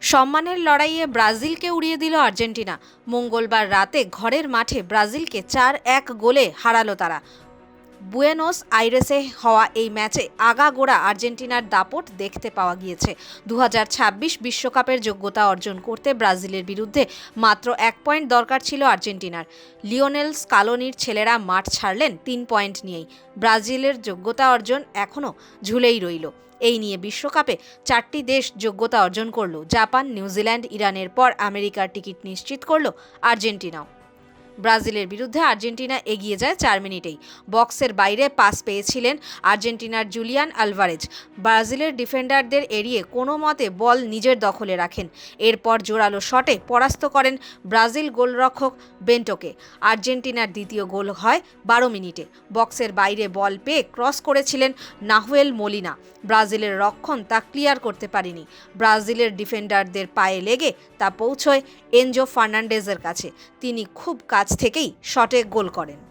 সম্মানের লড়াইয়ে ব্রাজিলকে উড়িয়ে দিল আর্জেন্টিনা। মঙ্গলবার রাতে ঘরের মাঠে ব্রাজিলকে চার এক গোলে হারালো তারা। বুয়েনোস আইরেসে হওয়া এই ম্যাচে আগাগোড়া আর্জেন্টিনার দাপট দেখতে পাওয়া গিয়েছে। দু বিশ্বকাপের যোগ্যতা অর্জন করতে ব্রাজিলের বিরুদ্ধে মাত্র এক পয়েন্ট দরকার ছিল আর্জেন্টিনার। লিওনেল স্কালোনির ছেলেরা মাঠ ছাড়লেন তিন পয়েন্ট নিয়েই। ব্রাজিলের যোগ্যতা অর্জন এখনও ঝুলেই রইল। এই নিয়ে বিশ্বকাপে চারটি দেশ যোগ্যতা অর্জন করল। জাপান, নিউজিল্যান্ড, ইরানের পর আমেরিকার টিকিট নিশ্চিত করল আর্জেন্টিনাও। ব্রাজিলের বিরুদ্ধে আর্জেন্টিনা এগিয়ে যায় চার মিনিটেই। বক্সের বাইরে পাস পেয়েছিলেন আর্জেন্টিনার জুলিয়ান আলভারেজ। ব্রাজিলের ডিফেন্ডারদের এড়িয়ে কোনো মতে বল নিজের দখলে রাখেন। এরপর জোরালো শটে পরাস্ত করেন ব্রাজিল গোলরক্ষক বেন্টোকে। আর্জেন্টিনার দ্বিতীয় গোল হয় বারো মিনিটে। বক্সের বাইরে বল পেয়ে ক্রস করেছিলেন নাহুয়েল মলিনা। ব্রাজিলের রক্ষণ তা ক্লিয়ার করতে পারেনি। ব্রাজিলের ডিফেন্ডারদের পায়ে লেগে তা পৌঁছয় এনজো ফার্নান্ডেজের কাছে। তিনি খুব কাছ থেকেই শটে গোল করেন।